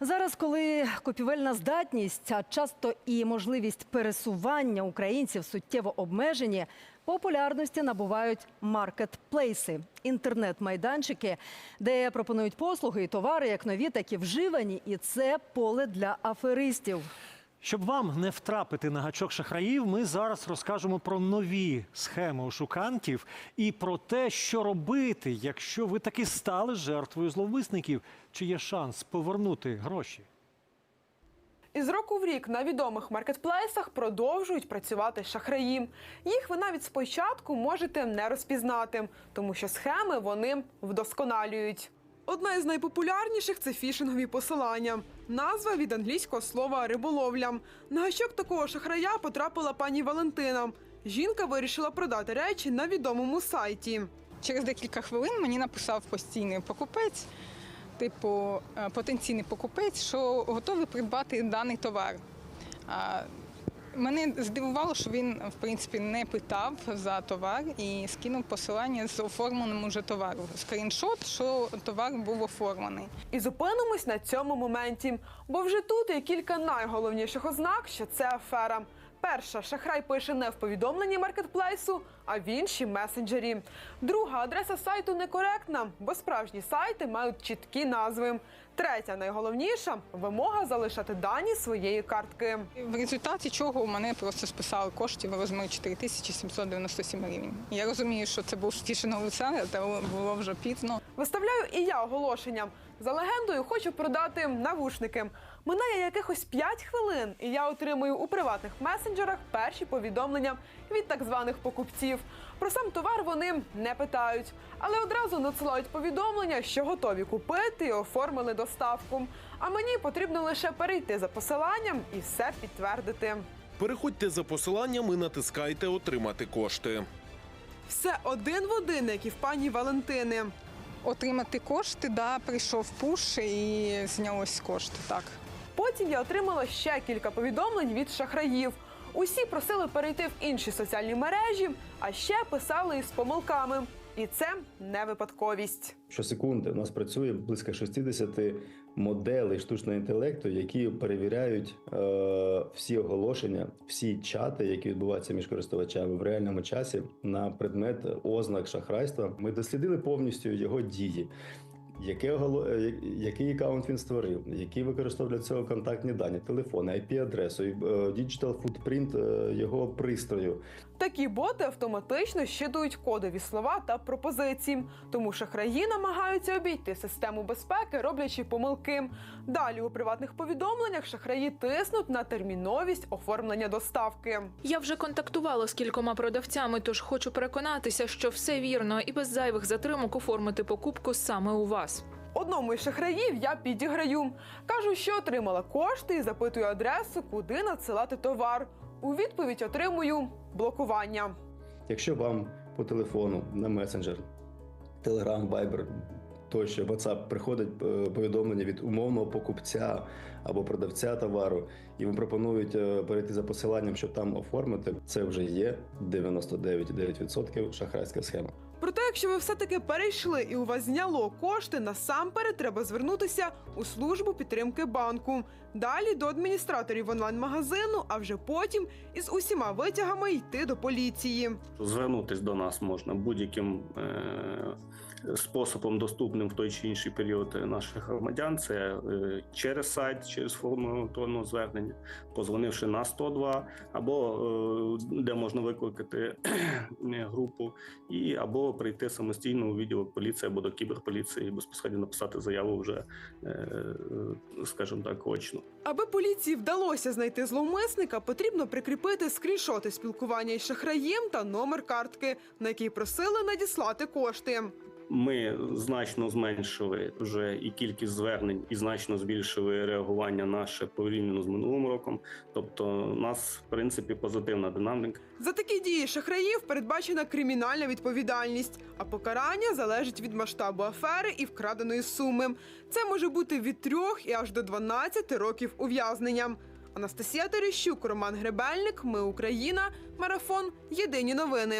Зараз, коли купівельна здатність, а часто і можливість пересування українців суттєво обмежені, популярності набувають маркетплейси, інтернет-майданчики, де пропонують послуги і товари як нові, так і вживані. І це поле для аферистів. Щоб вам не втрапити на гачок шахраїв, ми зараз розкажемо про нові схеми ошуканків і про те, що робити, якщо ви таки стали жертвою зловмисників, чи є шанс повернути гроші. Із року в рік на відомих маркетплейсах продовжують працювати шахраї. Їх ви навіть спочатку можете не розпізнати, тому що схеми вони вдосконалюють. Одна із найпопулярніших це фішингові посилання. Назва від англійського слова риболовля. На гачок такого шахрая потрапила пані Валентина. Жінка вирішила продати речі на відомому сайті. Через декілька хвилин мені написав постійний покупець, типу е, потенційний покупець, що готовий придбати даний товар. Мене здивувало, що він в принципі не питав за товар і скинув посилання з оформленим уже товару. Скріншот, що товар був оформлений. І зупинимось на цьому моменті, бо вже тут є кілька найголовніших ознак, що це афера. Перша шахрай пише не в повідомленні маркетплейсу, а в іншій месенджері. Друга адреса сайту некоректна, бо справжні сайти мають чіткі назви. Третя, найголовніша вимога залишати дані своєї картки. В результаті чого у мене просто списали коштів в розмірі 4797 гривень. Я розумію, що це був фішинговий сайт, але було вже пізно. Виставляю і я оголошення. За легендою хочу продати навушники. Минає якихось 5 хвилин, і я отримую у приватних месенджерах перші повідомлення від так званих покупців. Про сам товар вони не питають, але одразу надсилають повідомлення, що готові купити і оформили доставку. А мені потрібно лише перейти за посиланням і все підтвердити. Переходьте за посиланням і натискайте Отримати кошти. Все один в один, як і в пані Валентини. Отримати кошти, да, прийшов пуш і знялось кошти. Так. Потім я отримала ще кілька повідомлень від шахраїв. Усі просили перейти в інші соціальні мережі, а ще писали із помилками. І це не випадковість. Щосекунди у нас працює близько 60 моделей штучного інтелекту, які перевіряють е, всі оголошення, всі чати, які відбуваються між користувачами в реальному часі на предмет ознак шахрайства. Ми дослідили повністю його дії. Яке е, який аккаунт він створив, які використовують для цього контактні дані, телефони, IP-адресу, е, digital footprint е, його пристрою, Такі боти автоматично щитують кодові слова та пропозиції, тому шахраї намагаються обійти систему безпеки, роблячи помилки. Далі у приватних повідомленнях шахраї тиснуть на терміновість оформлення доставки. Я вже контактувала з кількома продавцями, тож хочу переконатися, що все вірно і без зайвих затримок оформити покупку саме у вас. Одному із шахраїв я підіграю. Кажу, що отримала кошти і запитую адресу, куди надсилати товар. У відповідь отримую блокування. Якщо вам по телефону на месенджер, Telegram, Viber, тощо WhatsApp приходить е, повідомлення від умовного покупця або продавця товару, і вам пропонують е, перейти за посиланням, щоб там оформити, це вже є 99,9% шахрайська схема. Проте, якщо ви все-таки перейшли і у вас зняло кошти, насамперед треба звернутися у службу підтримки банку. Далі до адміністраторів онлайн-магазину, а вже потім із усіма витягами йти до поліції. Звернутись до нас можна будь-яким е, способом, доступним в той чи інший період наших громадян. Це е, через сайт, через форму електронного звернення, позвонивши на 102, або е, де можна викликати групу, і або прийти самостійно у відділок поліції або до кіберполіції, і безпосередньо написати заяву вже, е, скажімо так, очно. Аби поліції вдалося знайти зловмисника, потрібно прикріпити скріншоти спілкування із шахраєм та номер картки, на який просили надіслати кошти. Ми значно зменшили вже і кількість звернень, і значно збільшили реагування наше порівняно з минулим роком. Тобто, у нас в принципі позитивна динаміка. За такі дії шахраїв передбачена кримінальна відповідальність, а покарання залежить від масштабу афери і вкраденої суми. Це може бути від 3 і аж до 12 років ув'язнення. Анастасія Терещук, Роман Гребельник. Ми Україна. Марафон. Єдині новини.